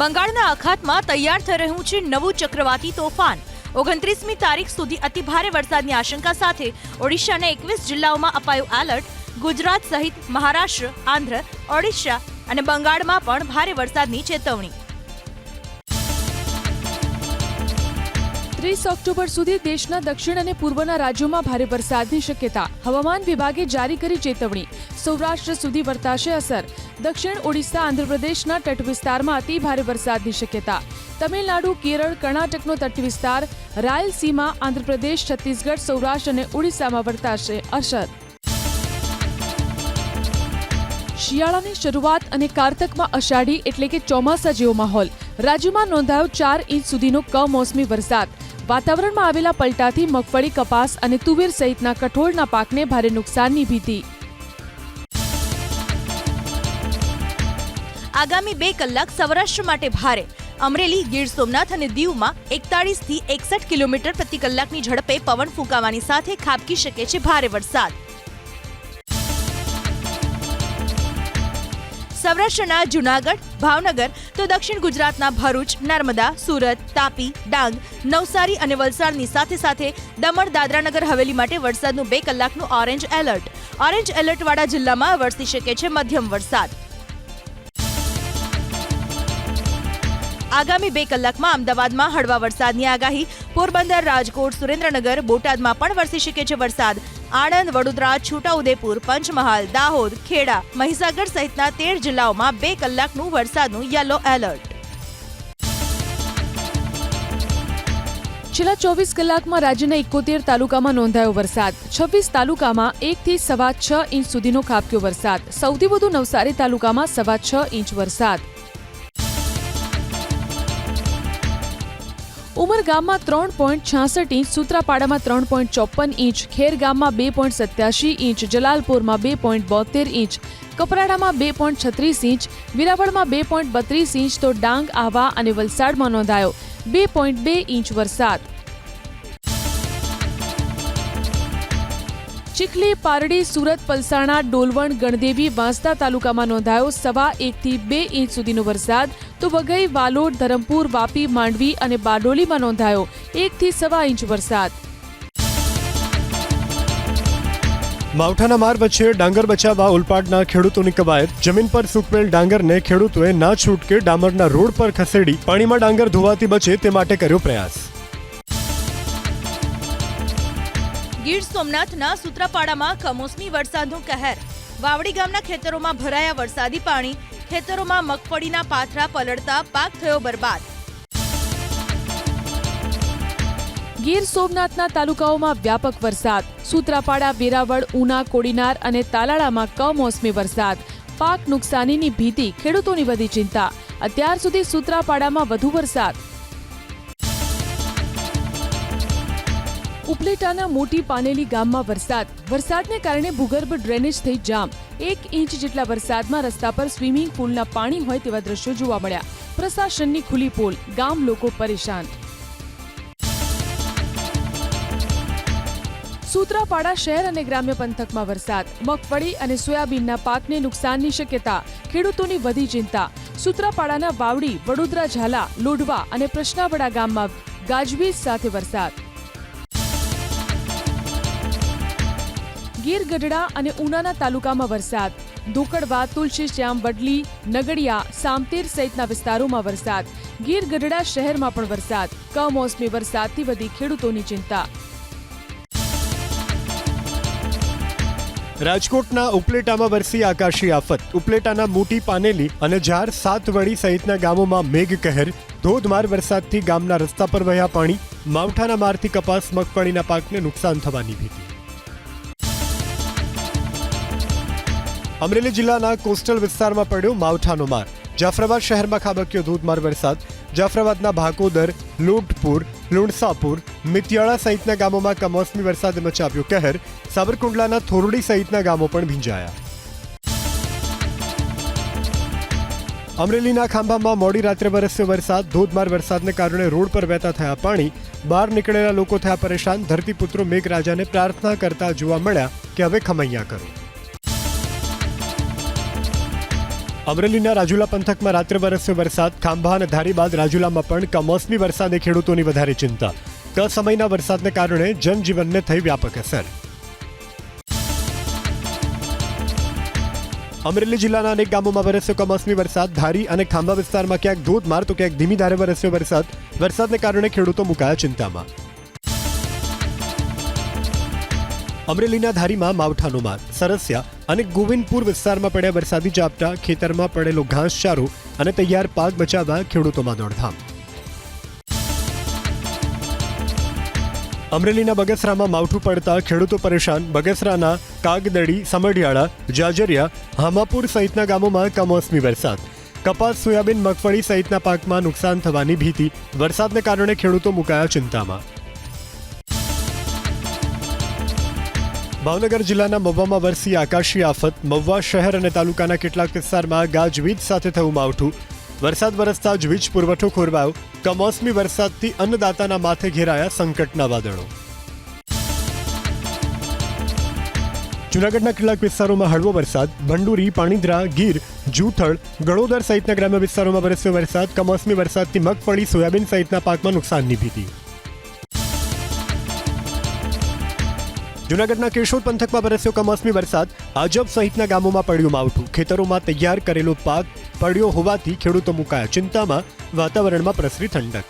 બંગાળના અખાતમાં તૈયાર થઈ રહ્યું છે નવું ચક્રવાતી તોફાન. ઓગણત્રીસમી તારીખ સુધી અતિભારે વરસાદની આશંકા સાથે ઓડિશાના એકવીસ જિલ્લાઓમાં અપાયું એલર્ટ ગુજરાત સહિત મહારાષ્ટ્ર, આંધ્ર, ઓડિશા અને બંગાળમાં પણ ભારે વરસાદની ચેતવણી. ત્રીસ ઓક્ટોબર સુધી દેશના દક્ષિણ અને પૂર્વના રાજ્યોમાં ભારે વરસાદની શક્યતા. હવામાન વિભાગે જારી કરી ચેતવણી. સૌરાષ્ટ્ર સુધી વર્તાશે અસર. દક્ષિણ ઓડિશા, આંધ્રપ્રદેશના તટ વિસ્તારમાં અતિ ભારે વરસાદની શક્યતા. તમિલનાડુ, કેરળ, કર્ણાટકનો તટ વિસ્તાર. રાયલસીમા, આંધ્રપ્રદેશ, છત્તીસગઢ, સૌરાષ્ટ્ર અને ઓડિશામાં વર્તાશે અસર. શિયાળાની શરૂઆત અને કારતકમાં અષાઢી એટલે કે ચોમાસા જેવો માહોલ. રાજ્યમાં નોંધાયો ચાર ઇંચ સુધીનો કમોસમી વરસાદ. વાતાવરણમાં આવેલા પલટાથી મગફળી કપાસ અને તુવેર સહિતના કઠોળના પાકને ભારે નુકસાનની ભીતિ. આગામી બે કલાક સૌરાષ્ટ્ર માટે ભારે. અમરેલી, ગીર સોમનાથ અને દીવમાં એકતાળીસથી એકસઠ કિલોમીટર પ્રતિ કલાકની ઝડપે પવન ફૂંકાવાની સાથે ખાબકી શકે છે ભારે વરસાદ. સૌરાષ્ટ્રના જુનાગઢ, ભાવનગર તો દક્ષિણ ગુજરાતના ભરૂચ, નર્મદા, સુરત, તાપી, ડાંગ, નવસારી અને વલસાડની સાથે સાથે દમણ, દાદરાનગર, હવેલી માટે વરસાદનું બે કલાકનું ઓરેન્જ એલર્ટ. ઓરેન્જ એલર્ટવાળા જિલ્લામાં વરસી શકે છે મધ્યમ વરસાદ. આગામી બે કલાકમાં અમદાવાદમાં હળવા વરસાદની આગાહી. પોરબંદર, રાજકોટ, સુરેન્દ્રનગર, બોટાદમાં પણ વરસી શકે છે વરસાદ. આણંદ, વડોદરા, છોટાઉદેપુર, પંચમહાલ, દાહોદ, ખેડા, મહીસાગર સહિતના તેર જિલ્લાઓમાં બે કલાકનું વરસાદનું યલો એલર્ટ. છેલ્લા ચોવીસ કલાકમાં રાજ્યના એકોતેર તાલુકામાં નોંધાયો વરસાદ. છવ્વીસ તાલુકામાં એકથી સવા છ ઇંચ સુધીનો ખાબક્યો વરસાદ. સૌથી વધુ નવસારી તાલુકામાં સવા છ ઇંચ વરસાદ. ઉમરગામમાં ત્રણ પોઈન્ટ છાસઠ ઇંચ, સુત્રાપાડામાં ત્રણ પોઈન્ટ ચોપન ઇંચ, ખેરગામમાં બે પોઈન્ટ સત્યાસી ઇંચ, જલાલપુરમાં બે પોઈન્ટ બોતેર ઇંચ, કપરાડામાં બે પોઈન્ટ છત્રીસ ઇંચ, વિરાવળમાં બે પોઈન્ટ બત્રીસ ઇંચ તો ડાંગ, આહવા અને વલસાડમાં નોંધાયો બે પોઈન્ટ બે ઇંચ વરસાદ. ચીખલી, પારડી, સુરત, પલસાણા, ડોલવણ, ગણદેવી, વાંસદા તાલુકામાં નોંધાયો સવા એકથી બે ઇંચ સુધીનો વરસાદ. તો વઘઈ, વાલોડ, ધરમપુર, વાપી, માંડવી અને બારડોલીમાં નોંધાયો એકથી સવા ઇંચ વરસાદ. માવઠાના માર વચ્ચે ડાંગર બચાવવા ઉલપાડના ખેડૂતોની કવાયત. જમીન પર સૂકવેલ ડાંગરને ખેડૂતોએ ના છૂટકે ડામરના રોડ પર ખસેડી પાણીમાં ડાંગર ધોવાથી બચે તે માટે કર્યો પ્રયાસ. ગીર સોમનાથના સૂત્રાપાડામાં કમોસમી વરસાદનું કહેર. વાવડી ગામના ખેતરોમાં ભરાયા વરસાદી પાણી, ખેતરોમાં મગફળીના પાથરા પલળતા પાક થયો બરબાદ. ગીર સોમનાથના તાલુકાઓમાં વ્યાપક વરસાદ. સૂત્રાપાડા, વેરાવળ, ઉના, કોડીનાર અને તાલાળામાં કમોસમી વરસાદ. પાક નુકસાનીની ભીતિ, ખેડૂતોની વધી ચિંતા. અત્યાર સુધી સૂત્રાપાડામાં વધુ વરસાદ. ઉપલેટાના મોટી પાનેલી ગામમાં વરસાદ. વરસાદને કારણે ભૂગર્ભ ડ્રેનેજ થઈ જામ. એક ઇંચ જેટલા વરસાદમાં રસ્તા પર સ્વિમિંગ પુલના પાણી હોય તેવા દ્રશ્યો જોવા મળ્યા. પ્રશાસનની ખુલ્લી પોલ. ગામ લોકો પરેશાન. સૂત્રાપાડા શહેર અને ગ્રામ્ય પંથકમાં વરસાદ. મગફળી અને સોયાબીનના પાકને નુકસાનની શક્યતા. ખેડૂતોની વધી ચિંતા. સૂત્રાપાડાના વાવડી, વડોદરા ઝાલા, લોઢવા અને પ્રશ્નાવડા ગામમાં ગાજવીજ સાથે વરસાદ. ગીર ગઢડા અને ઉનાના તાલુકામાં વરસાદ. ધોકડવા તુલસીશ્યામ વડલી, નગડિયા, સામતેર સહિતના વિસ્તારોમાં વરસાદ. ગીર ગઢડા શહેરમાં પણ વરસાદ. કમોસમી વરસાદથી વધી ખેડૂતોની ચિંતા. રાજકોટના ઉપલેટામાં વરસી આકાશી આફત. ઉપલેટાના મોટી પાનેલી અને ઝાર સાતવડી સહિતના ગામોમાં મેઘ કહેર ધોધમાર વરસાદથી ગામના રસ્તા પર વહ્યા પાણી, માવઠાના મારથી કપાસ, મગફળીના પાકને નુકસાન થવાની ભીતિ. અમરેલી જિલ્લાના કોસ્ટલ વિસ્તારમાં પડ્યો માવઠાનો માર. જાફરાબાદ શહેરમાં ખાબક્યો ધોધમાર વરસાદ. જાફરાબાદના ભાકોદર લોટપુર લુણસાપુર, મિતિયાળા સહિતના ગામોમાં કમોસમી વરસાદે મચાવ્યો કહેર. સાબરકુંડલાના થોરડી સહિતના ગામો પણ ભીંજાયા. અમરેલીના ખાંભામાં મોડી રાત્રે વરસ્યો વરસાદ. ધોધમાર વરસાદને કારણે રોડ પર વહેતા થયા પાણી. બહાર નીકળેલા લોકો થયા પરેશાન. ધરતીપુત્રો મેઘરાજાને પ્રાર્થના કરતા જોવા મળ્યા કે હવે ખમૈયા કરો. અમરેલીના રાજુલા પંથકમાં રાત્રે વરસ્યો વરસાદ, ખાંભા અને ધારી બાદ રાજુલામાં પણ કમોસમી વરસાદે ખેડૂતોની વધારે ચિંતા. સમયના વરસાદને કારણે જનજીવનને થઈ વ્યાપક અસર. અમરેલી જિલ્લાના અનેક ગામોમાં વરસ્યો કમોસમી વરસાદ, ધારી અને ખાંભા વિસ્તારમાં ક્યાંક ધોધમાર તો ક્યાંક ધીમી ધારે વરસ્યો વરસાદ. વરસાદને કારણે ખેડૂતો મુકાયા ચિંતામાં. અમરેલીના ધારીમાં માવઠાનો માર, સરસ્યા અને ગોવિંદપુર વિસ્તારમાં પડ્યા વરસાદી ઝાપટા, ખેતરમાં પડેલો ઘાસચારો અને તૈયાર પાક બચાવવા ખેડૂતોમાં દોડધામ. અમરેલીના બગસરામાં માવઠું પડતા ખેડૂતો પરેશાન. બગસરાના કાગદડી, સમઢિયાળા, જાજરિયા, હામાપુર સહિતના ગામોમાં કમોસમી વરસાદ. કપાસ, સોયાબીન, મગફળી સહિતના પાકમાં નુકસાન થવાની ભીતિ. વરસાદને કારણે ખેડૂતો મુકાયા ચિંતામાં. ભાવનગર જિલ્લાના મહુવામાં વરસી આકાશી આફત, મહુવા શહેર અને તાલુકાના કેટલાક વિસ્તારમાં ગાજવીજ સાથે થયું માવઠું. વરસાદ વરસતા જ વીજ પુરવઠો ખોરવાયો. કમોસમી વરસાદથી અન્નદાતાના માથે ઘેરાયા સંકટના વાદળો. જૂનાગઢના કેટલાક વિસ્તારોમાં હળવો વરસાદ, ભંડુરી, પાણીદ્રા, ગીર, જૂથળ, ગળોદર સહિતના ગ્રામ્ય વિસ્તારોમાં વરસ્યો વરસાદ. કમોસમી વરસાદથી મગફળી, સોયાબીન સહિતના પાકમાં નુકસાનની ભીતિ. જૂનાગઢના કેશોદ પંથકમાં વરસ્યો કમોસમી વરસાદ. આજબ સહિતના ગામોમાં પડ્યું માવઠું. ખેતરોમાં તૈયાર કરેલો પાક પડ્યો હોવાથી ખેડૂતો મુકાયા. ચિંતામાં વાતાવરણમાં પ્રસરી ઠંડક.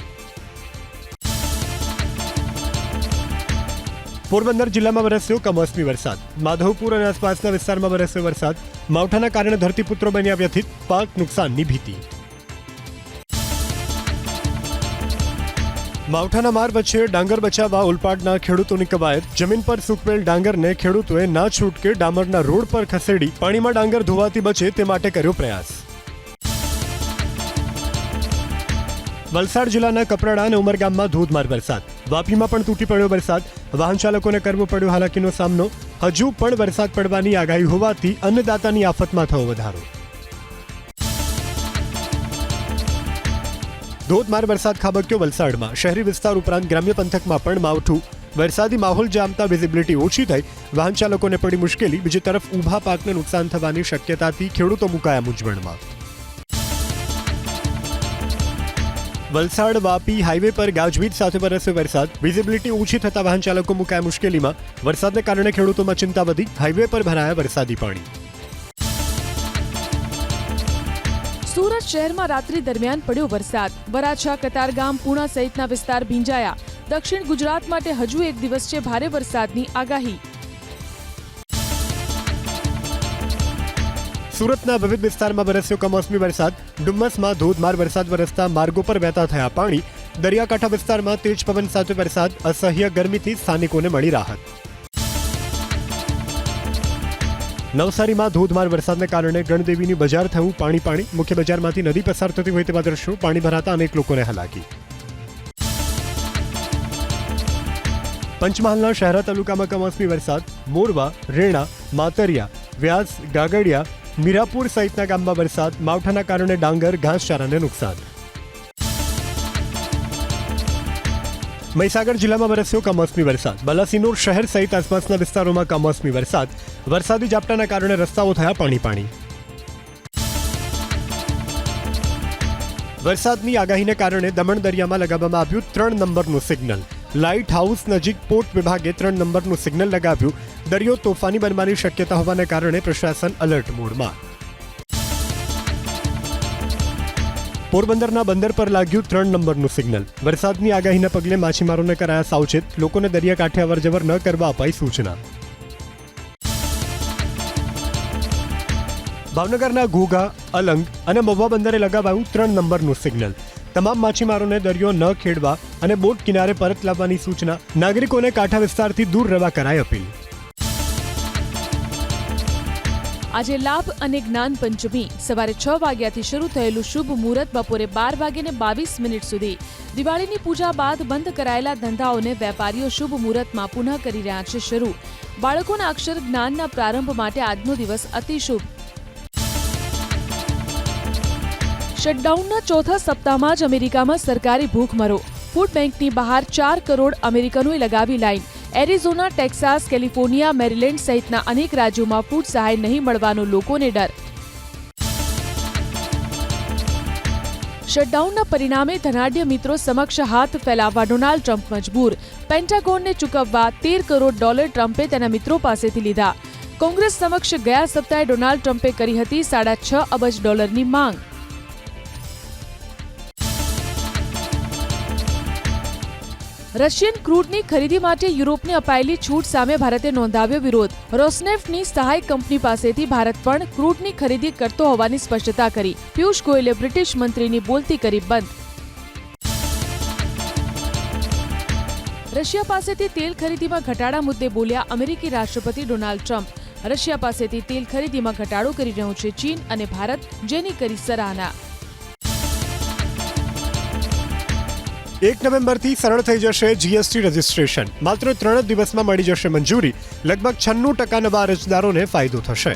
પોરબંદર જિલ્લામાં વરસ્યો કમોસમી વરસાદ. માધવપુર અને આસપાસના વિસ્તારમાં વરસ્યો વરસાદ. માવઠાના કારણે ધરતીપુત્રો બન્યા વ્યથિત. પાક નુકસાનની ભીતિ. માવઠાના માર વચ્ચે ડાંગર બચાવવા ઉલપાડના ખેડૂતોની કવાયત. જમીન પર સૂકવેલ ડાંગરને ખેડૂતોએ ના છૂટકે ડામરના રોડ પર ખસેડી પાણીમાં ડાંગર ધોવાતી બચે તે માટે કર્યો પ્રયાસ. વલસાડ જિલ્લાના કપરાડા અને ઉમરગામમાં ધોધમાર વરસાદ. વાપીમાં પણ તૂટી પડ્યો વરસાદ. વાહન ચાલકોને કરવો પડ્યો હાલાકીનો સામનો. હજુ પણ વરસાદ પડવાની આગાહી હોવાથી અન્નદાતાની આફતમાં થયો વધારો. ધોધમાર વરસાદ ખાબક્યો વલસાડમાં. શહેરી વિસ્તાર ઉપરાંત ગ્રામ્ય પંથકમાં પણ માવઠું. વરસાદી માહોલ જામતા વિઝિબિલિટી ઓછી થઈ. વાહન ચાલકોને પડી મુશ્કેલી. બીજી તરફ ઊભા પાકને નુકસાન થવાની શક્યતાથી ખેડૂતો મુકાયા મૂંઝવણમાં. વલસાડ વાપી હાઈવે પર ગાજવીજ સાથે વરસ્યો વરસાદ. વિઝિબિલિટી ઓછી થતા વાહન ચાલકો મુકાયા મુશ્કેલીમાં. વરસાદને કારણે ખેડૂતોમાં ચિંતા વધી. હાઈવે પર ભરાયા વરસાદી પાણી. સુરત શહેરમાં રાત્રિ દરમિયાન પડ્યો વરસાદ. વરાછા, કતારગામ, પૂણા સહિતના વિસ્તાર ભીંજાયા. દક્ષિણ ગુજરાત માટે હજુ એક દિવસ છે ભારે વરસાદની આગાહી. સુરતના વિવિધ વિસ્તારમાં વરસ્યો કમોસમી વરસાદ. ડુમ્મસમાં ધોધમાર વરસાદ વરસતા માર્ગો પર વહેતા થયા પાણી. દરિયાકાંઠા વિસ્તારમાં તેજ પવન સાથે વરસાદ. અસહ્ય ગરમીથી સ્થાનિકોને મળી રાહત. નવસારીમાં ધોધમાર વરસાદને કારણે ગણદેવીની બજાર થયું પાણી પાણી. મુખ્ય બજારમાંથી નદી પસાર થતી હોય તેવા દ્રશ્યો પાણી ભરાતા અનેક લોકોને હલાકી. પંચમહાલના શહેરા તાલુકામાં કમોસમી વરસાદ. મોરવા, રેણા, માતરિયા, વ્યાસ, ગાગડિયા, મીરાપુર સહિતના ગામમાં વરસાદ. માવઠાના કારણે ડાંગર, ઘાસચારાને નુકસાન. મહીસાગર જિલ્લામાં વરસ્યો કમોસમી વરસાદ. બલાસિનોર શહેર સહિત આસપાસના વિસ્તારોમાં કમોસમી વરસાદ. વરસાદી ઝાપટાના કારણે રસ્તાઓ થયા પાણી પાણી વરસાદની આગાહીને કારણે દમણ દરિયામાં લગાવવામાં આવ્યું ત્રણ નંબરનું સિગ્નલ. લાઇટ હાઉસ નજીક પોર્ટ વિભાગે ત્રણ નંબરનું સિગ્નલ લગાવ્યું. દરિયો તોફાની બનવાની શક્યતા હોવાને કારણે પ્રશાસન અલર્ટ મોડમાં. પોરબંદરના બંદર પર લાગ્યું ત્રણ નંબરનું સિગ્નલ. વરસાદની આગાહીના પગલે માછીમારોને કરાયા સાવચેત, લોકોને દરિયાકાંઠે અવરજવર ન કરવા અપાઈ સૂચના. ભાવનગરના ઘોઘા, અલંગ અને મહુવા બંદરે લગાવાયું ત્રણ નંબરનું સિગ્નલ. તમામ માછીમારોને દરિયો ન ખેડવા અને બોટ કિનારે પરત લાવવાની સૂચના નાગરિકોને કાંઠા વિસ્તારથી દૂર રહેવા કરાઈ અપીલ. આજે લાભ અને જ્ઞાન પંચમી. સવારે છ વાગ્યાથી શરૂ થયેલું શુભ મુહૂર્ત બપોરે બાર વાગ્યે બાવીસ મિનિટ સુધી. દિવાળીની પૂજા બાદ બંધ કરાયેલા ધંધાઓને વેપારીઓ શુભ મુહૂર્તમાં પુનઃ કરી રહ્યા છે શરૂ. બાળકોના અક્ષર જ્ઞાનના પ્રારંભ માટે આજનો દિવસ અતિશુભ શટડાઉનના ચોથા સપ્તાહમાં જ અમેરિકામાં સરકારી ભૂખમરો ફૂડ બેંકની બહાર ચાર કરોડ અમેરિકનોએ લગાવી line Arizona, Texas, California, Maryland સહિતના અનેક રાજ્યોમાં ફૂડ સહાય નહીં મળવાનો લોકોને ડર. શટડાઉનના પરિણામે ધનાઢ્ય મિત્રો સમક્ષ હાથ ફેલાવવા ડોનાલ્ડ ટ્રમ્પ મજબૂર. પેન્ટાગોનને ચૂકવવા તેર કરોડ ડોલર ટ્રમ્પે તેના મિત્રો પાસેથી લીધા. કોંગ્રેસ સમક્ષ ગયા સપ્તાહે ડોનાલ્ડ ટ્રમ્પે કરી હતી સાડા છ અબજ ડોલરની માંગ. રશિયન ક્રૂડની ખરીદી માટે યુરોપને અપાયેલી છૂટ સામે ભારતે નોંધાવ્યો વિરોધ. રોસનેફ્ટની સહાય કંપની પાસેથી ભારત પણ ક્રૂડની ખરીદી કરતો હોવાની સ્પષ્ટતા કરી. પિયુષ ગોયલે બ્રિટિશ મંત્રીની બોલતી કરી બંધ. રશિયા પાસેથી તેલ ખરીદીમાં ઘટાડા મુદ્દે બોલ્યા અમેરિકી રાષ્ટ્રપતિ ડોનાલ્ડ ટ્રમ્પ. રશિયા પાસેથી તેલ ખરીદીમાં ઘટાડો કરી રહ્યું છે ચીન અને ભારત, જેની કરી સરાહના. એક નવેમ્બરથી સરળ થઈ જશે જીએસટી રજિસ્ટ્રેશન માત્ર ત્રણ જ દિવસમાં મળી જશે મંજૂરી. લગભગ છન્નું ટકા નવા અરજદારોને ફાયદો થશે.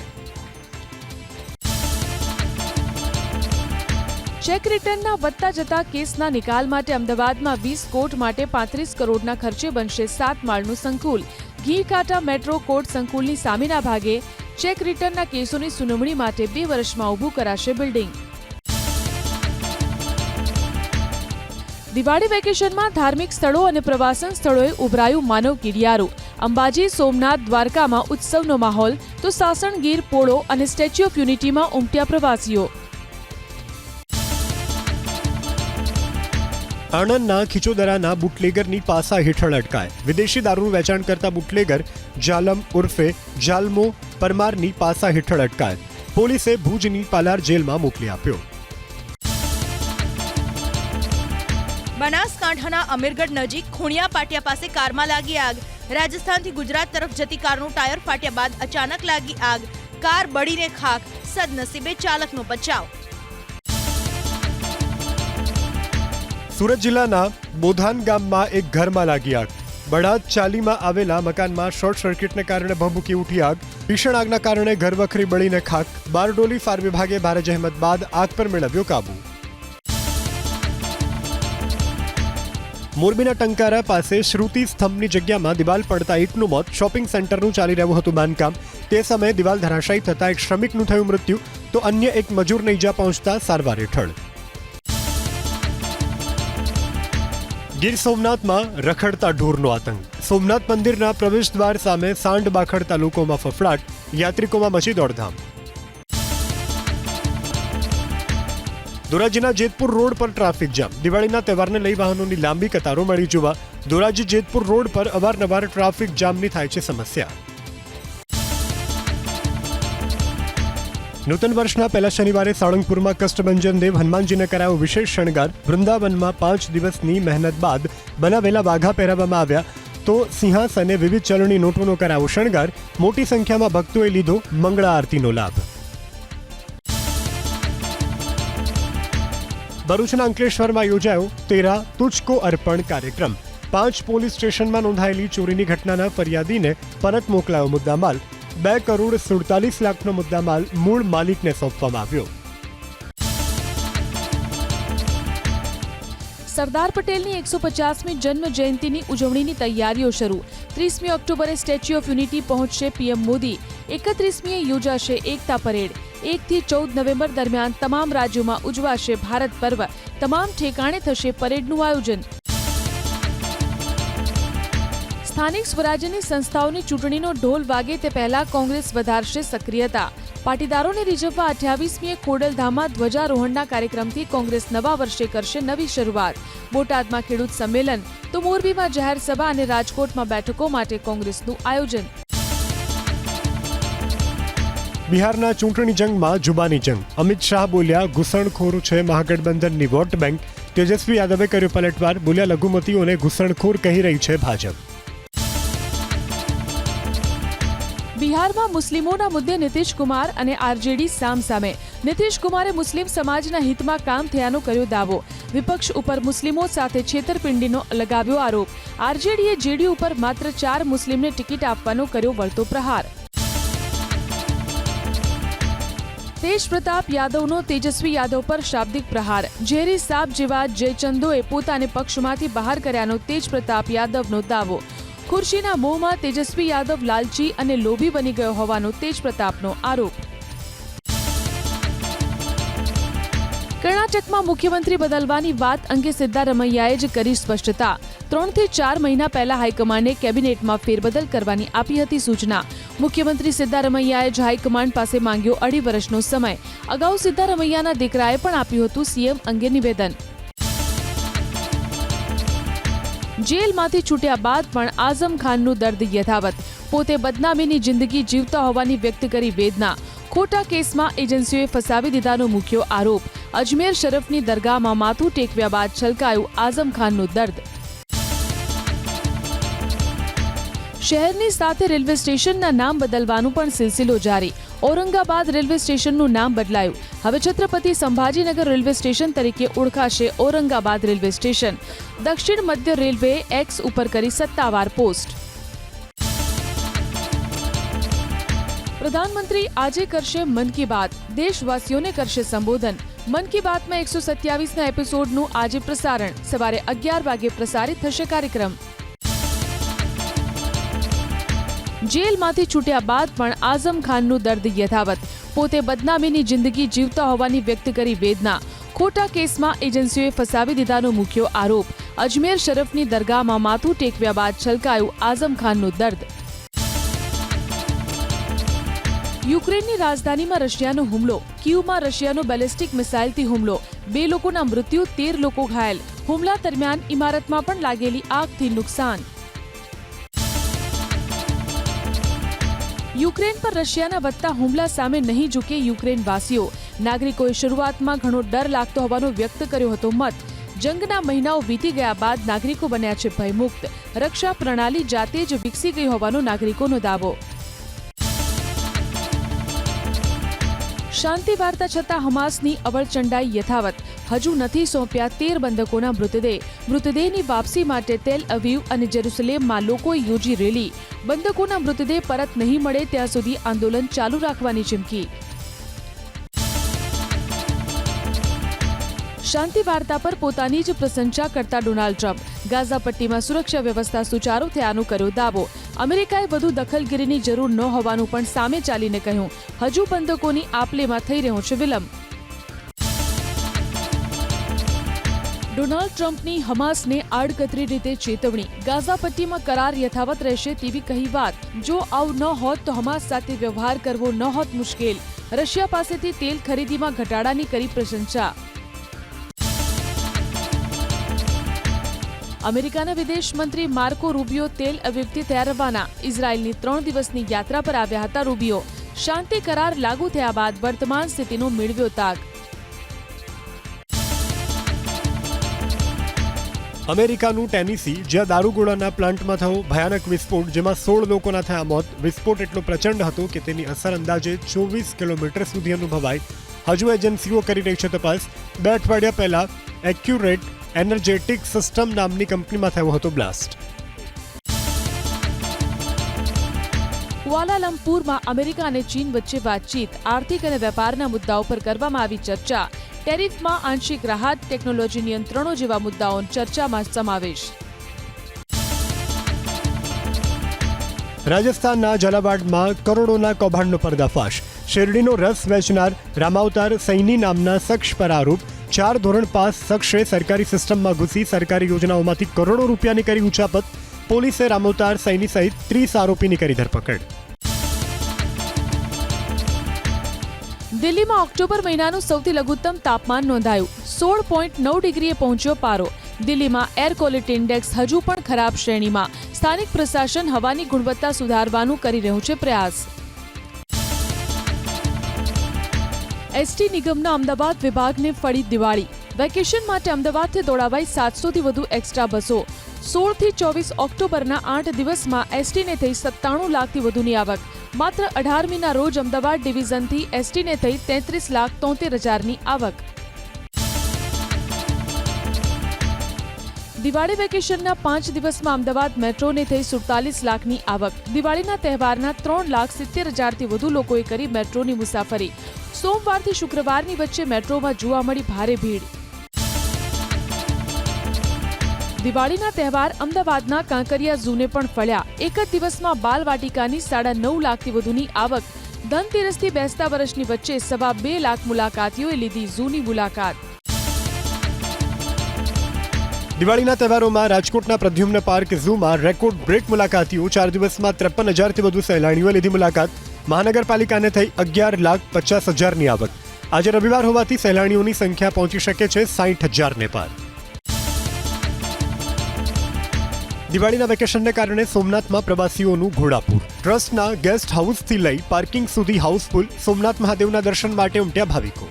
ચેક રિટર્નના વધતા જતા કેસના નિકાલ માટે અમદાવાદમાં વીસ કોર્ટ માટે પાંત્રીસ કરોડના ખર્ચે બનશે સાત માળનું સંકુલ. ગીર મેટ્રો કોર્ટ સંકુલની સામેના ભાગે ચેક રિટર્નના કેસોની સુનાવણી માટે બે વર્ષમાં ઊભું કરાશે બિલ્ડિંગ દિવાળી વેકેશનમાં ધાર્મિક સ્થળો અને પ્રવાસન સ્થળોએ ઉભરાયું માનવ કીડિયારું અંબાજી, સોમનાથ, દ્વારકામાં ઉત્સવનો માહોલ, તો સાસણ ગીર, પોળો અને સ્ટેચ્યુ ઓફ યુનિટીમાં ઉમટ્યા પ્રવાસીઓ. આણંદના ખીચોદરાના બુટલેગરની પાસા હેઠળ અટકાય. વિદેશી દારૂનું વેચાણ કરતા બુટલેગર જાલમ ઉર્ફે જાલમો પરમારની પાસા હેઠળ અટકાય. પોલીસે ભુજની પાલાર જેલમાં મોકલી આપ્યો. બનાસકાંઠાના અમીરગઢ નજીક ખૂણિયા પાટિયા પાસે કારમાં લાગી આગ. રાજસ્થાનથી ગુજરાત તરફ જતી કારનું ટાયર ફાટ્યા બાદ અચાનક લાગી આગ. કાર બળીને ખાક સદનસીબે ચાલકનો બચાવ. સુરત જિલ્લાના બોધાન ગામમાં એક ઘરમાં લાગી આગ. બળાદ ચાલીમાં આવેલા મકાનમાં શોર્ટ સર્કિટને કારણે ભભૂકી ઉઠી આગ. ભીષણ આગના કારણે ઘર વખરી બળીને ખાક બારડોલી ફાયર વિભાગે ભારે જહેમત બાદ આગ પર મેળવ્યો કાબુ. મોરબીના ટંકારા પાસે શ્રુતિ સ્તંભની જગ્યામાં દિવાલ પડતા ઈટનું મોત. શોપિંગ સેન્ટરનું ચાલી રહ્યું હતું બાંધકામ. તે સમયે દિવાલ ધરાશાયી થતા એક શ્રમિકનું થયું મૃત્યુ. તો અન્ય એક મજૂરને ઈજા પહોંચતા સારવાર હેઠળ. ગીર સોમનાથમાં રખડતા ઢોરનો આતંક. સોમનાથ મંદિરના પ્રવેશ દ્વાર સામે સાંડ બાખડતા લોકોમાં ફફડાટ. યાત્રિકોમાં મચી દોડધામ. ધોરાજીના જેતપુર રોડ પર ટ્રાફિક જામ. દિવાળીના તહેવારને લઈ વાહનોની લાંબી કતારો મળી જોવા ધોરાજી જેતપુર રોડ પર અવારનવાર ટ્રાફિક જામની થાય છે સમસ્યા. નૂતન વર્ષના પહેલા શનિવારે સાળંગપુરમાં કષ્ટભંજન દેવ હનુમાનજીને કરાયો વિશેષ શણગાર. વૃંદાવનમાં પાંચ દિવસની મહેનત બાદ બનાવેલા વાઘા પહેરાવવામાં આવ્યા તો સિંહાસને વિવિધ ચલણી નોટોનો કરાયો શણગાર. મોટી સંખ્યામાં ભક્તોએ લીધો મંગળા આરતીનો લાભ. ભરૂચના અંકલેશ્વરમાં યોજાયો તેરા તુચકો અર્પણ કાર્યક્રમ. પાંચ પોલીસ સ્ટેશનમાં નોંધાયેલી ચોરીની ઘટનાના ફરિયાદીને પરત મોકલાયો મુદ્દામાલ. બે કરોડ સુડતાલીસ લાખનો મુદ્દામાલ મૂળ માલિકને સોંપવામાં આવ્યો. સરદાર પટેલની એકસો પચાસમી જન્મ જયંતિની ઉજવણીની તૈયારીઓ શરૂ. ત્રીસમી ઓક્ટોબરે સ્ટેચ્યુ ઓફ યુનિટી પહોંચશે પીએમ મોદી. એકત્રીસમીએ યોજાશે એકતા પરેડ. એકથી ચૌદ નવેમ્બર દરમિયાન તમામ રાજ્યોમાં ઉજવાશે ભારત પર્વ. તમામ ઠેકાણે થશે પરેડનું આયોજન. સ્થાનિક સ્વરાજ્યની સંસ્થાઓની ચૂંટણીનો ઢોલ વાગે તે પહેલા કોંગ્રેસ વધારશે સક્રિયતા. પાટીદારોને રીઝવવા અઠ્યાવીસમીએ ખોડલધામમાં ધ્વજારોહણના કાર્યક્રમથી કોંગ્રેસ નવા વર્ષે કરશે નવી શરૂઆત. બોટાદમાં ખેડૂત સંમેલન, તો મોરબીમાં જાહેર સભા અને રાજકોટમાં બેઠકો માટે કોંગ્રેસનું આયોજન. બિહારના ચૂંટણી જંગમાં જુબાની જંગ. અમિત શાહ બોલ્યા, ઘૂસણખોર છે મહાગઠબંધનની વોટ બેંક. તેજસ્વી યાદવે કર્યો પલટવાર, બોલ્યા, લઘુમતીઓને ઘૂસણખોર કહી રહી છે ભાજપ. બિહારમાં મુસ્લિમોના મુદ્દે નીતિશ કુમાર અને આરજેડી સામસામે નીતિશ કુમારે મુસ્લિમ સમાજના હિતમાં કામ થયાનો કર્યો દાવો. વિપક્ષ ઉપર મુસ્લિમો સાથે છેતરપિંડીનો લગાવ્યો આરોપ. આરજેડીએ જેડીયુ ઉપર માત્ર ચાર મુસ્લિમને ટિકિટ આપવાનો કર્યો વળતો પ્રહાર. તેજ પ્રતાપ યાદવનો તેજસ્વી યાદવ પર શાબ્દિક પ્રહાર. ઝેરી સાપ જેવા જયચંદોએ પોતાને પક્ષમાંથી બહાર કર્યાનો તેજ પ્રતાપ યાદવનો દાવો. ખુરશીના મોંમાં તેજસ્વી યાદવ લાલચી અને લોભી બની ગયો હોવાનો તેજ પ્રતાપનો આરોપ. કર્ણાટકમાં મુખ્યમંત્રી બદલવાની વાત અંગે સિદ્ધારમૈયાએ જ કરી સ્પષ્ટતા. ત્રણથી ચાર મહિના પહેલા હાઈકમાન્ડે કેબિનેટમાં ફેરબદલ કરવાની આપી હતી સૂચના. મુખ્યમંત્રી સિદ્ધારમૈયાએ જ હાઈકમાન્ડ પાસે માંગ્યો અઢી વર્ષનો સમય. અગાઉ સિદ્ધારમૈયાના દીકરાએ પણ આપ્યું હતું સીએમ અંગે નિવેદન. જેલમાંથી છૂટ્યા બાદ પણ આઝમ ખાનનું દર્દ યથાવત. પોતે બદનામીની જિંદગી જીવતા હોવાની વ્યક્ત કરી વેદના. ખોટા કેસમાં એજન્સીઓએ ફસાવી દીધાનો મુખ્ય આરોપ. અજમેર શરફની દરગાહમાં માથું ટેકવ્યા બાદ છલકાયું આઝમ ખાનનું દર્દ. શહેરની સાથે રેલવે સ્ટેશનના નામ બદલવાનું પણ સિલસિલો જારી. ઔરંગાબાદ રેલવે સ્ટેશનનું નામ બદલાયું. હવે છત્રપતિ સંભાજીનગર રેલવે સ્ટેશન તરીકે ઓળખાશે ઔરંગાબાદ રેલવે સ્ટેશન. દક્ષિણ મધ્ય રેલવે એક્સ ઉપર કરી સત્તાવાર પોસ્ટ. પ્રધાનમંત્રી આજે કરશે મન કી બાત. દેશવાસીઓને કરશે સંબોધન. મન કી બાતમાં એકસો સત્યાવીસના એપિસોડનું આજે પ્રસારણ. સવારે અગિયાર વાગે પ્રસારિત થશે કાર્યક્રમ. જેલમાંથી છૂટ્યા બાદ પણ આઝમ ખાનનું દર્દ યથાવત. પોતે બદનામીની જિંદગી જીવતા હોવાની વ્યક્ત કરી વેદના. ખોટા કેસમાં એજન્સીઓએ ફસાવી દીધાનો મુખ્ય આરોપ. અજમેર શરફની દરગાહમાં માથું ટેકવ્યા બાદ છલકાયું આઝમ ખાનનું દર્દ. યુક્રેનની રાજધાનીમાં રશિયાનો હુમલો. કીવમાં રશિયાનો બેલિસ્ટિક મિસાઇલથી હુમલો. બે લોકોના મૃત્યુ, તેર લોકો ઘાયલ. હુમલા દરમિયાન ઇમારતમાં પણ લાગેલી આગથી નુકસાન. યુક્રેન પર રશિયાના વધતા હુમલા સામે નહીં ઝૂકે યુક્રેન વાસીઓ નાગરિકોએ શરૂઆતમાં ઘણો ડર લાગતો હોવાનો વ્યક્ત કર્યો હતો મત. જંગના મહિનાઓ વીતી ગયા બાદ નાગરિકો બન્યા છે ભયમુક્ત. રક્ષા પ્રણાલી જાતે જ વિકસી ગઈ હોવાનો નાગરિકોનો દાવો. શાંતિ વાર્તા છતાં હમાસની અવળચંડાઈ યથાવત. હજુ નથી સોંપ્યા તેર બંધકોના મૃતદેહ. મૃતદેહની વાપસી માટે તેલ અવીવ અને જેરુસલેમમાં લોકોએ યોજી રેલી. બંધકોના મૃતદેહ પરત નહીં મળે ત્યાં સુધી આંદોલન ચાલુ રાખવાની ચીમકી. શાંતિ વાર્તા પર પોતાની જ પ્રશંસા કરતા ડોનાલ્ડ ટ્રમ્પ. ગાઝા પટ્ટીમાં સુરક્ષા વ્યવસ્થા સુચારુ થયાનો કર્યો દાવો. અમેરિકાએ વધુ દખલગીરીની જરૂર ન હોવાનું પણ સામે ચાલીને કહ્યું. હજુ બંધકોની આપલેમાં થઈ રહ્યો છે વિલંબ. ડોનાલ્ડ ટ્રમ્પની હમાસને આડકતરી રીતે ચેતવણી. ગાઝા પટ્ટીમાં કરાર યથાવત રહેશે તેવી કહી વાત. જો આવું ન હોત તો હમાસ સાથે વ્યવહાર કરવો ન હોત મુશ્કેલ. રશિયા પાસેથી તેલ ખરીદીમાં ઘટાડાની કરી પ્રશંસા. અમેરિકાના વિદેશ મંત્રી માર્કો રૂબિયો તેલ અવિવથી થયા રવાના. ઇઝરાયલની ત્રણ દિવસની યાત્રા પર આવ્યા હતા રૂબિયો. શાંતિ કરાર લાગુ થયા બાદ વર્તમાન સ્થિતિનો મેળવ્યો તાગ. અમેરિકાનું ટેનિસી, જ્યાં દારૂગોળાના પ્લાન્ટમાં થયો ભયાનક વિસ્ફોટ, જેમાં સોળ લોકોના થયા મોત. વિસ્ફોટ એટલો પ્રચંડ હતો કે તેની અસર અંદાજે ચોવીસ કિલોમીટર સુધી અનુભવાય. હજુ એજન્સીઓ કરી રહી છે તપાસ. બે અઠવાડિયા પહેલા એક્યુરેટ એનર્જેટિક સિસ્ટમ નામની કંપનીમાં થયો હતો બ્લાસ્ટ. કુઆલાલંપુરમાં અમેરિકા અને ચીન વચ્ચે વાતચીત, આર્થિક અને વેપારના મુદ્દાઓ પર કરવામાં આવી ચર્ચા. ટેરિફમાં આંશિક રાહત, ટેકનોલોજી નિયંત્રણો જેવા મુદ્દાઓ ચર્ચામાં સમાવેશ. રાજસ્થાનના ઝાલાવાડમાં કરોડોના કૌભાંડનો પર્દાફાશ. શેરડીનો રસ વેચનાર રામાવતાર સૈની નામના શખ્સ પર આરોપ. ચાર ધોરણ પાસ શખ્સે સરકારી સિસ્ટમમાં ઘૂસી સરકારી યોજનાઓમાંથી કરોડો રૂપિયાની કરી ઉચાપત પોલીસે રામાવતાર સૈની સહિત ત્રીસ આરોપીની કરી ધરપકડ. દિલ્હીમાં ઓક્ટોબર મહિનાનું સૌથી લઘુત્તમ તાપમાન નોંધાયું. સોળ પોઈન્ટ નવ ડિગ્રીએ પહોંચ્યો પારો. દિલ્હીમાં એર ક્વોલિટી ઇન્ડેક્સ હજુ પણ ખરાબ શ્રેણીમાં. સ્થાનિક પ્રશાસન હવાની ગુણવત્તા સુધારવાનું કરી રહ્યું છે પ્રયાસ. એસટી નિગમના અમદાવાદ વિભાગને ફળી દિવાળી. વેકેશન માટે અમદાવાદથી દોડાવાઈ સાતસોથી વધુ એક્સ્ટ્રા બસો. સોળથી ચોવીસ ઓક્ટોબરના આઠ દિવસમાં એસટીને થઈ સત્તાણું લાખથી વધુની આવક. માત્ર અઢારમીના રોજ અમદાવાદ ડિવિઝનથી એસટીને થઈ તેત્રીસ લાખ તોતેર હજારની આવક. દિવાળી વેકેશનના પાંચ દિવસમાં અમદાવાદ મેટ્રોને થઈ સુડતાલીસ લાખની આવક. દિવાળીના તહેવારના ત્રણ લાખ સિત્તેર હજારથી વધુ લોકોએ કરી મેટ્રોની મુસાફરી. સોમવારથી શુક્રવારની વચ્ચે મેટ્રોમાં જોવા મળી ભારે ભીડ. દિવાળીના તહેવાર અમદાવાદના કાંકરિયા ઝૂને પણ ફળ્યા. એક જ દિવસમાં બાલવાટિકાની સાડા નવ લાખથી વધુની આવક. ધનતેરસથી બેસતા વર્ષની વચ્ચે સવા બે લાખ મુલાકાતીઓએ લીધી ઝૂની મુલાકાત. દિવાળીના તહેવારોમાં રાજકોટના પ્રદ્યુમ્ન પાર્ક ઝૂમાં રેકોર્ડ બ્રેક મુલાકાતીઓ ચાર દિવસમાં ત્રેપન હજારથી વધુ સહેલાણીઓએ લીધી મુલાકાત. મહાનગરપાલિકાને થઈ અગિયાર લાખ પચાસ હજારની આવક. આજે રવિવાર હોવાથી સહેલાણીઓની સંખ્યા પહોંચી શકે છે સાઠ હજારને પાર. દિવાળીના વેકેશનને કારણે સોમનાથમાં પ્રવાસીઓનું ઘોડાપૂર. ટ્રસ્ટના ગેસ્ટ હાઉસથી લઈ પાર્કિંગ સુધી હાઉસફુલ સોમનાથ મહાદેવના દર્શન માટે ઉમટ્યા ભાવિકો.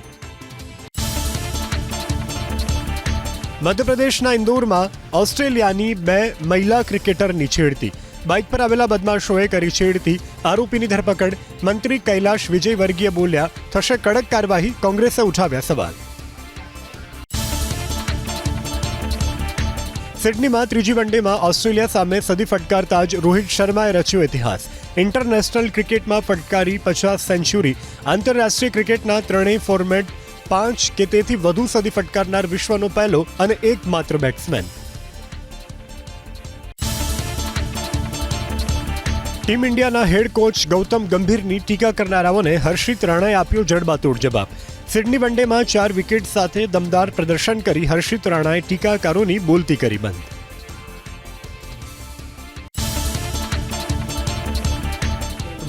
મધ્યપ્રદેશના ઇન્દોરમાં ઓસ્ટ્રેલિયાની બે મહિલા ક્રિકેટરની છેડતી બાઇક પર આવેલા બદમાશોએ કરી છેડતી આરોપીની ધરપકડ. મંત્રી કૈલાશ વિજયવર્ગીય બોલ્યા, થશે કડક કાર્યવાહી, કોંગ્રેસે ઉઠાવ્યા સવાલ. સિડનીમાં ત્રીજી વનડેમાં ઓસ્ટ્રેલિયા સામે સદી ફટકારતા જ રોહિત શર્માએ રચ્યો ઇતિહાસ. ઇન્ટરનેશનલ ક્રિકેટમાં ફટકારી પચાસ સેન્ચુરી. આંતરરાષ્ટ્રીય ક્રિકેટના ત્રણેય ફોર્મેટ પાંચ કે તેથી વધુ સદી ફટકારનાર વિશ્વનો પહેલો અને એકમાત્ર બેટ્સમેન ટીમ ઇન્ડિયાના હેડ કોચ ગૌતમ ગંભીરની ટીકા કરનારાઓને હર્ષિત રાણાએ આપ્યો જડબાતોડ જવાબ. સિડની વનડેમાં ચાર વિકેટ સાથે દમદાર પ્રદર્શન કરી હર્ષિત રાણાએ ટીકાકારોની બોલતી કરી બંધ.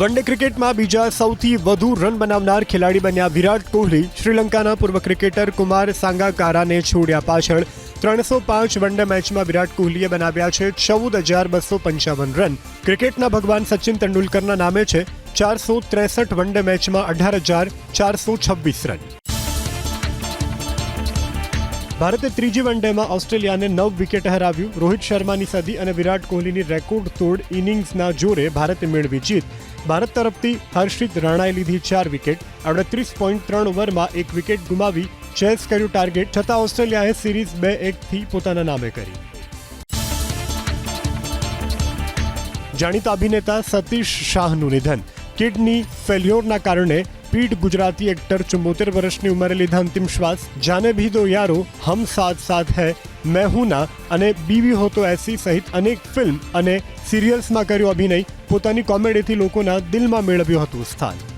વનડે ક્રિકેટમાં બીજા સૌથી વધુ રન બનાવનાર ખેલાડી બન્યા વિરાટ કોહલી, શ્રીલંકાના પૂર્વ ક્રિકેટર કુમાર સાંગાકારાને છોડ્યા પાછળ. ત્રણસો પાંચ વનડે મેચમાં વિરાટ કોહલીએ બનાવ્યા છે ચૌદ હજાર બસો પંચાવન રન. ક્રિકેટના ભગવાન સચિન તેંડુલકરના નામે છે ચારસો ત્રેસઠ વન ડે મેચમાં અઢાર હજાર ચારસો છવ્વીસ રન. ભારતે ત્રીજી વન ડેમાં ઓસ્ટ્રેલિયાને નવ વિકેટ હરાવ્યું. રોહિત શર્માની સદી અને વિરાટ કોહલીની રેકોર્ડ તોડ ઇનિંગ્સના જોરે ભારતે મેળવી જીત. ભારત તરફથી હર્ષિત રાણાએ લીધી ચાર વિકેટ. અડત્રીસ પોઈન્ટ ત્રણ ઓવરમાં એક વિકેટ ગુમાવી ચેસ કર્યું ટાર્ગેટ, છતાં ઓસ્ટ્રેલિયાએ સિરીઝ બે એકથી પોતાના નામે કરી. જાણીતા અભિનેતા સતીશ શાહનું નિધન. કિડની ફેલ્યોરના કારણે પીઢ ગુજરાતી એક્ટર ચુમ્મોતેર વર્ષની ઉંમરે લીધા અંતિમ શ્વાસ. જાને ભી દો યારો, હમ સાથ સાથ હૈ, મેં હું ના, અને બીવી હો તો એસી સહિત અનેક ફિલ્મ અને સિરિયલ્સમાં કર્યો અભિનય. પોતાની કોમેડીથી લોકોના દિલમાં મેળવ્યું હતું સ્થાન.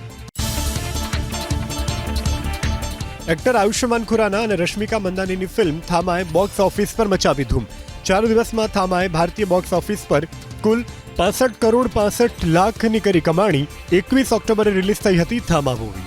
એક્ટર આયુષ્યમાન ખુરાના અને રશ્મિકા મંદાનીની ફિલ્મ થામાએ બોક્સ ઓફિસ પર મચાવી ધૂમ. ચાર દિવસમાં થામાએ ભારતીય બોક્સ ઓફિસ પર કુલ પાસઠ કરોડ પાસઠ લાખની કરી કમાણી એકવીસ ઓક્ટોબરે રિલીઝ થઈ હતી થામા મૂવી.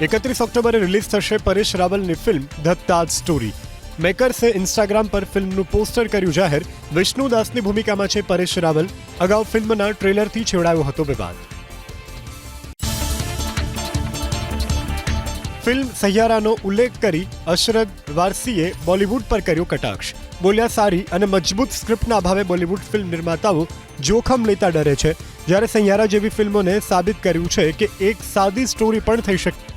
એકત્રીસ ઓક્ટોબરે રિલીઝ થશે પરેશ રાવલની ફિલ્મ ધ સ્ટોરી. મેકર્સે ઇન્સ્ટાગ્રામ પર ફિલ્મનું પોસ્ટર કર્યું જાહેર. વિષ્ણુદાસની ભૂમિકામાં છે પરેશ રાવલ. અગાઉ ફિલ્મના ટ્રેલરથી છેવડાયો હતો વિવાદ. ફિલ્મ સહિયારાનો ઉલ્લેખ કરી અશરદ વારસીએ બોલિવૂડ પર કર્યો કટાક્ષ. બોલ્યા સારી અને મજબૂત સ્ક્રિપ્ટના અભાવે બોલિવૂડ ફિલ્મ નિર્માતાઓ જોખમ લેતા ડરે છે. જ્યારે સહિયારા જેવી ફિલ્મોને સાબિત કર્યું છે કે એક સાદી સ્ટોરી પણ થઈ શકે